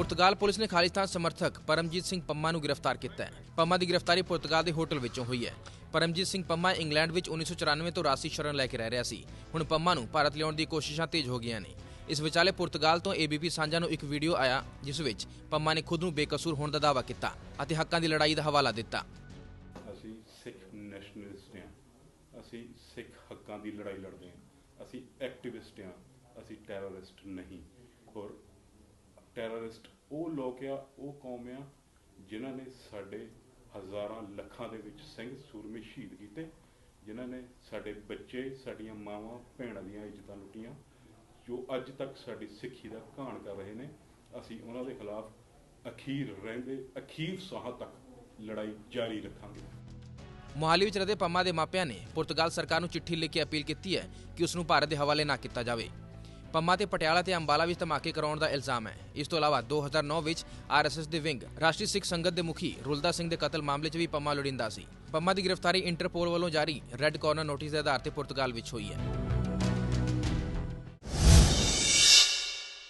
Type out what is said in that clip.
ਪੁਰਤਗਾਲ police ਨੇ ਖਾਲਿਸਤਾਨ ਸਮਰਥਕ ਪਰਮਜੀਤ ਸਿੰਘ ਪੰਮਾ ਨੂੰ ਗ੍ਰਿਫਤਾਰ ਕੀਤਾ ਹੈ। ਪੰਮਾ ਦੀ ਗ੍ਰਿਫਤਾਰੀ ਪੁਰਤਗਾਲ ਦੇ ਹੋਟਲ ਵਿੱਚੋਂ ਹੋਈ ਹੈ। ਪਰਮਜੀਤ ਸਿੰਘ ਪੰਮਾ ਇੰਗਲੈਂਡ ਵਿੱਚ 1994 ਤੋਂ ਰਾਸੀ ਸ਼ਰਨ ਲੈ ਕੇ ਰਹਿ ਰਿਹਾ ਸੀ। ਹੁਣ ਪੰਮਾ ਨੂੰ ਭਾਰਤ ਲਿਆਉਣ ਦੀ ਕੋਸ਼ਿਸ਼ਾਂ ਤੇਜ਼ ਹੋ ਗਈਆਂ ਨੇ। ਇਸ ਵਿਚਾਲੇ ਪੁਰਤਗਾਲ ਤੋਂ ਏਬੀਪੀ ਸਾਂਝਾ ਨੂੰ ਇੱਕ ਵੀਡੀਓ ਆਇਆ, ਜਿਸ ਵਿੱਚ ਪੰਮਾ ਨੇ ਖੁਦ ਨੂੰ ਬੇਕਸੂਰ ਹੋਣ ਦਾ ਦਾਅਵਾ ਕੀਤਾ ਅਤੇ ਹੱਕਾਂ ਦੀ ਲੜਾਈ ਦਾ ਹਵਾਲਾ ਦਿੱਤਾ। ਅਸੀਂ ਸਿੱਖ ਨੈਸ਼ਨਲਿਸਟ ਹਾਂ। ਅਸੀਂ ਸਿੱਖ ਹੱਕਾਂ ਦੀ ਲੜਾਈ ਲੜਦੇ ਹਾਂ। ਅਸੀਂ ਐਕਟਿਵਿਸਟ ਹਾਂ। ਅਸੀਂ ਟੈਰਰਿਸਟ ਨਹੀਂ। ਔਰ ਟੈਰਰਿਸਟ, ਉਹ ਲੋਕ ਆ, ਉਹ ਕੌਮ ਆ, ਜਿਨ੍ਹਾਂ ਨੇ ਸਾਡੇ ਹਜ਼ਾਰਾਂ ਲੱਖਾਂ ਦੇ ਵਿੱਚ ਸਿੰਘ ਸੂਰਮੇ ਸ਼ਹੀਦ ਕੀਤੇ, ਜਿਨ੍ਹਾਂ ਨੇ ਸਾਡੇ ਬੱਚੇ, ਸਾਡੀਆਂ ਮਾਵਾਂ, ਭੈਣਾਂ ਦੀਆਂ ਇੱਜ਼ਤਾਂ ਲੁੱਟੀਆਂ, ਜੋ ਅੱਜ ਤੱਕ ਸਾਡੀ ਸਿੱਖੀ ਦਾ ਘਾਣ ਕਰ ਰਹੇ ਨੇ। ਅਸੀਂ ਉਹਨਾਂ ਦੇ ਖਿਲਾਫ ਅਖੀਰ ਰਹਿੰਦੇ, ਅਖੀਰ ਸਾਹ ਤੱਕ ਲੜਾਈ ਜਾਰੀ ਰੱਖਾਂਗੇ। ਮੋਹਾਲੀ ਵਿੱਚ ਰਹਦੇ ਪੰਮਾ ਦੇ ਮਾਪਿਆਂ ਨੇ ਪੁਰਤਗਾਲ ਸਰਕਾਰ ਨੂੰ ਚਿੱਠੀ ਲਿਖ ਕੇ ਅਪੀਲ ਕੀਤੀ ਹੈ ਕਿ ਉਸ ਨੂੰ ਭਾਰਤ ਦੇ ਹਵਾਲੇ ਨਾ ਕੀਤਾ ਜਾਵੇ। ਪੰਮਾ ਤੇ ਪਟਿਆਲਾ ਤੇ ਅੰਬਾਲਾ ਵਿੱਚ ਧਮਾਕੇ ਕਰਾਉਣ ਦਾ ਇਲਜ਼ਾਮ ਹੈ। ਇਸ ਤੋਂ ਇਲਾਵਾ 2009 ਵਿੱਚ ਆਰਐਸਐਸ ਦੇ ਵਿੰਗ, ਰਾਸ਼ਟਰੀ ਸਿੱਖ ਸੰਗਤ ਦੇ ਮੁਖੀ ਰੁਲਦਾ ਸਿੰਘ ਦੇ ਕਤਲ ਮਾਮਲੇ 'ਚ ਵੀ ਪੰਮਾ ਲੋੜਿੰਦਾ ਸੀ। ਪੰਮਾ ਦੀ ਗ੍ਰਿਫਤਾਰੀ ਇੰਟਰਪੋਲ ਵੱਲੋਂ ਜਾਰੀ, ਰੈੱਡ ਕਾਰਨਰ ਨੋਟਿਸ ਦੇ ਆਧਾਰ ਤੇ ਪੁਰਤਗਾਲ ਵਿੱਚ ਹੋਈ ਹੈ।